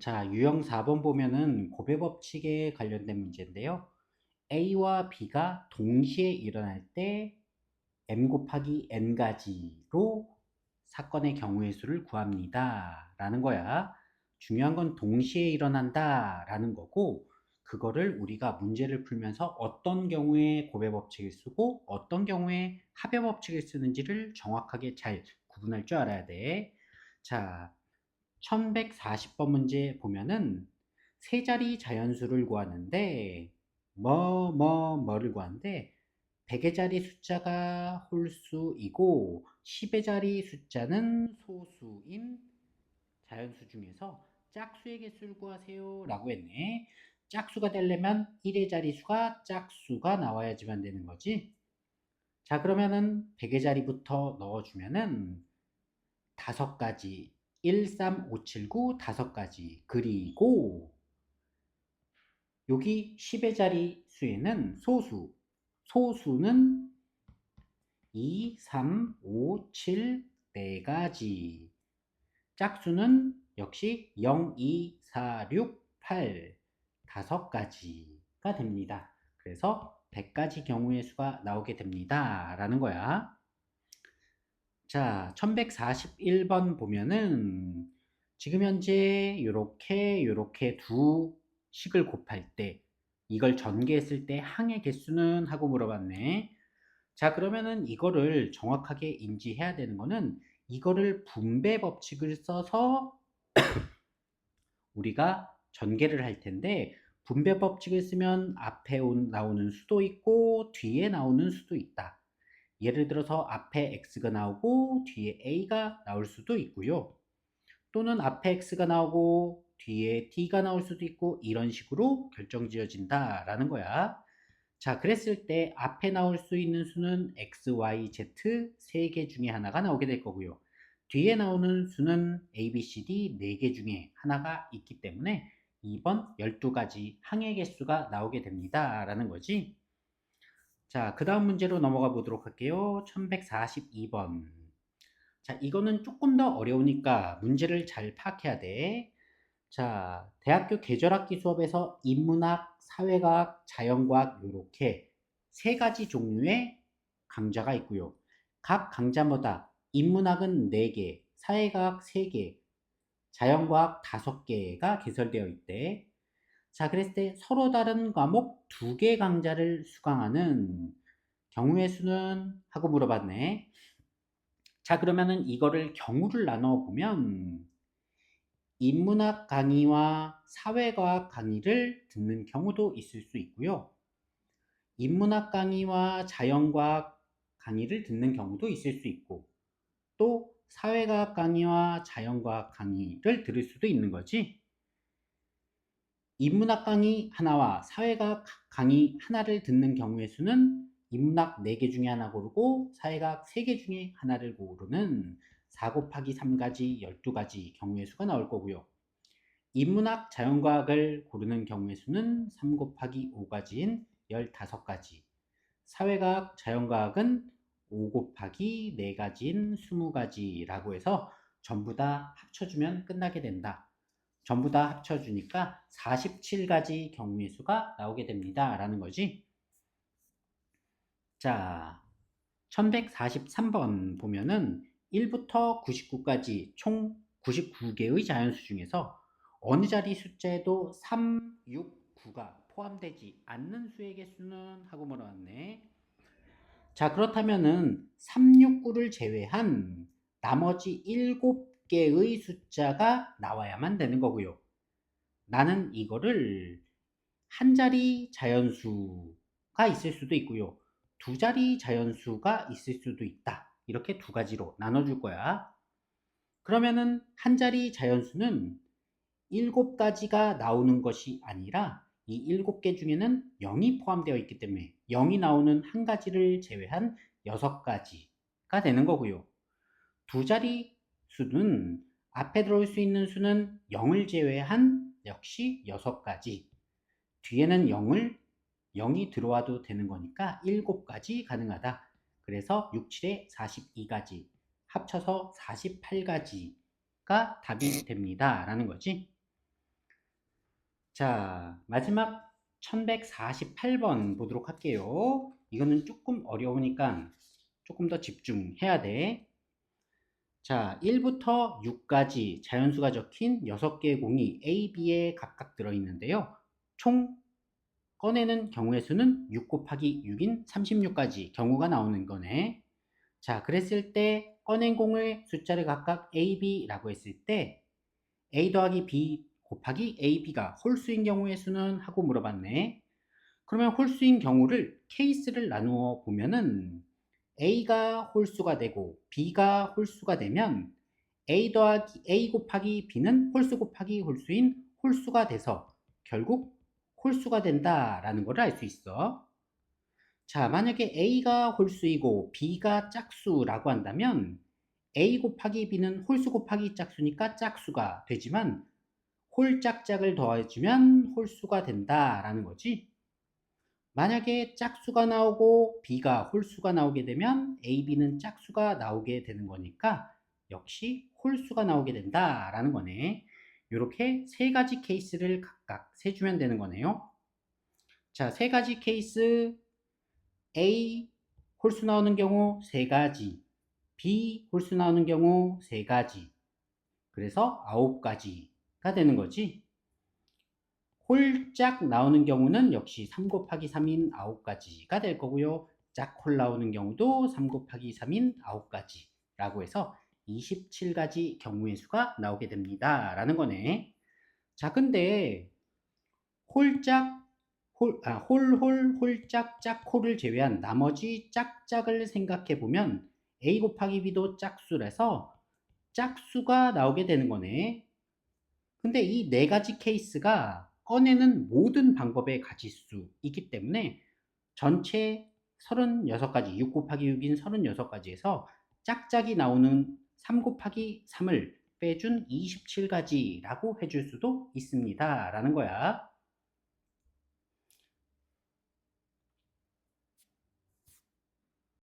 자, 유형 4번 보면은 고배 법칙에 관련된 문제인데요. A와 B가 동시에 일어날 때 m 곱하기 n 가지로 사건의 경우의 수를 구합니다. 라는 거야. 중요한 건 동시에 일어난다 라는 거고 그거를 우리가 문제를 풀면서 어떤 경우에 고배 법칙을 쓰고 어떤 경우에 합의 법칙을 쓰는지를 정확하게 잘 구분할 줄 알아야 돼. 자, 1140번 문제 보면은 세 자리 자연수를 구하는데 뭐, 뭐, 뭐를 구하는데 100의 자리 숫자가 홀수이고 10의 자리 숫자는 소수인 자연수 중에서 짝수의 개수를 구하세요 라고 했네. 짝수가 되려면 1의 자리수가 짝수가 나와야지만 되는 거지. 자 그러면은 100의 자리부터 넣어주면은 다섯 가지 1, 3, 5, 7, 9 다섯 가지 그리고 여기 10의 자리 수에는 소수 소수는 2, 3, 5, 7, 4가지 짝수는 역시 0, 2, 4, 6, 8 다섯 가지가 됩니다. 그래서 100가지 경우의 수가 나오게 됩니다. 라는 거야. 자, 1141번 보면은 지금 현재 요렇게 요렇게 두 식을 곱할 때 이걸 전개했을 때 항의 개수는 하고 물어봤네. 자, 그러면은 이거를 정확하게 인지해야 되는 거는 이거를 분배 법칙을 써서 우리가 전개를 할 텐데 분배 법칙을 쓰면 앞에 나오는 수도 있고 뒤에 나오는 수도 있다. 예를 들어서 앞에 x가 나오고 뒤에 a가 나올 수도 있고요. 또는 앞에 x가 나오고 뒤에 t가 나올 수도 있고 이런 식으로 결정지어진다 라는 거야. 자, 그랬을 때 앞에 나올 수 있는 수는 x, y, z 세 개 중에 하나가 나오게 될 거고요. 뒤에 나오는 수는 a, b, c, d 네 개 중에 하나가 있기 때문에 2번 12가지 항의 개수가 나오게 됩니다. 라는 거지. 자, 그 다음 문제로 넘어가 보도록 할게요. 1142번. 자, 이거는 조금 더 어려우니까 문제를 잘 파악해야 돼. 자, 대학교 계절학기 수업에서 인문학, 사회과학, 자연과학 이렇게 세 가지 종류의 강좌가 있고요. 각 강좌마다 인문학은 4개, 사회과학 3개, 자연과학 5개가 개설되어 있대. 자, 그랬을 때 서로 다른 과목 두 개 강좌를 수강하는 경우의 수는 하고 물어봤네. 자, 그러면은 이거를 경우를 나눠 보면 인문학 강의와 사회과학 강의를 듣는 경우도 있을 수 있고요. 인문학 강의와 자연과학 강의를 듣는 경우도 있을 수 있고, 또 사회과학 강의와 자연과학 강의를 들을 수도 있는 거지. 인문학 강의 하나와 사회과학 강의 하나를 듣는 경우의 수는 인문학 4개 중에 하나 고르고 사회과학 3개 중에 하나를 고르는 4 곱하기 3가지 12가지 경우의 수가 나올 거고요. 인문학 자연과학을 고르는 경우의 수는 3 곱하기 5가지인 15가지 사회과학 자연과학은 5 곱하기 4가지인 20가지라고 해서 전부 다 합쳐주면 끝나게 된다. 전부 다 합쳐주니까 47가지 경우의 수가 나오게 됩니다. 라는 거지. 자, 1143번 보면은 1부터 99까지 총 99개의 자연수 중에서 어느 자리 숫자에도 3, 6, 9가 포함되지 않는 수의 개수는 하고 물어봤네. 자, 그렇다면은 3, 6, 9를 제외한 나머지 7 개의 숫자가 나와야만 되는 거고요. 나는 이거를 한 자리 자연수가 있을 수도 있고요. 두 자리 자연수가 있을 수도 있다. 이렇게 두 가지로 나눠줄 거야. 그러면은 한 자리 자연수는 일곱 가지가 나오는 것이 아니라 이 일곱 개 중에는 0이 포함되어 있기 때문에 0이 나오는 한 가지를 제외한 여섯 가지가 되는 거고요. 두 자리 수는 앞에 들어올 수 있는 수는 0을 제외한 역시 여섯 가지. 뒤에는 0을 0이 들어와도 되는 거니까 7가지 가능하다. 그래서 6, 7에 42가지. 합쳐서 48가지가 답이 됩니다. 라는 거지. 자, 마지막 1148번 보도록 할게요. 이거는 조금 어려우니까 조금 더 집중해야 돼. 자, 1부터 6까지 자연수가 적힌 6개의 공이 A, B에 각각 들어있는데요. 총 꺼내는 경우의 수는 6 곱하기 6인 36가지 경우가 나오는 거네. 자, 그랬을 때 꺼낸 공의 숫자를 각각 A, B라고 했을 때 A 더하기 B 곱하기 A, B가 홀수인 경우의 수는 하고 물어봤네. 그러면 홀수인 경우를 케이스를 나누어 보면은 A가 홀수가 되고 B가 홀수가 되면 A 더하기 A 곱하기 B는 홀수 곱하기 홀수인 홀수가 돼서 결국 홀수가 된다라는 걸 알 수 있어. 자, 만약에 A가 홀수이고 B가 짝수라고 한다면 A 곱하기 B는 홀수 곱하기 짝수니까 짝수가 되지만 홀짝짝을 더해주면 홀수가 된다라는 거지. 만약에 짝수가 나오고 B가 홀수가 나오게 되면 A, B는 짝수가 나오게 되는 거니까 역시 홀수가 나오게 된다라는 거네. 이렇게 세 가지 케이스를 각각 세주면 되는 거네요. 자, 세 가지 케이스 A 홀수 나오는 경우 세 가지, B 홀수 나오는 경우 세 가지, 그래서 아홉 가지가 되는 거지. 홀짝 나오는 경우는 역시 3 곱하기 3인 9가지가 될 거고요. 짝홀 나오는 경우도 3 곱하기 3인 9가지 라고 해서 27가지 경우의 수가 나오게 됩니다. 라는 거네. 자, 근데 홀짝, 홀, 아, 홀, 홀, 홀짝, 짝홀을 제외한 나머지 짝짝을 생각해 보면 A 곱하기 B도 짝수라서 짝수가 나오게 되는 거네. 근데 이 네 가지 케이스가 꺼내는 모든 방법의 가지수이기 때문에 전체 36가지, 6 곱하기 6인 36가지에서 짝짝이 나오는 3 곱하기 3을 빼준 27가지라고 해줄 수도 있습니다. 라는 거야.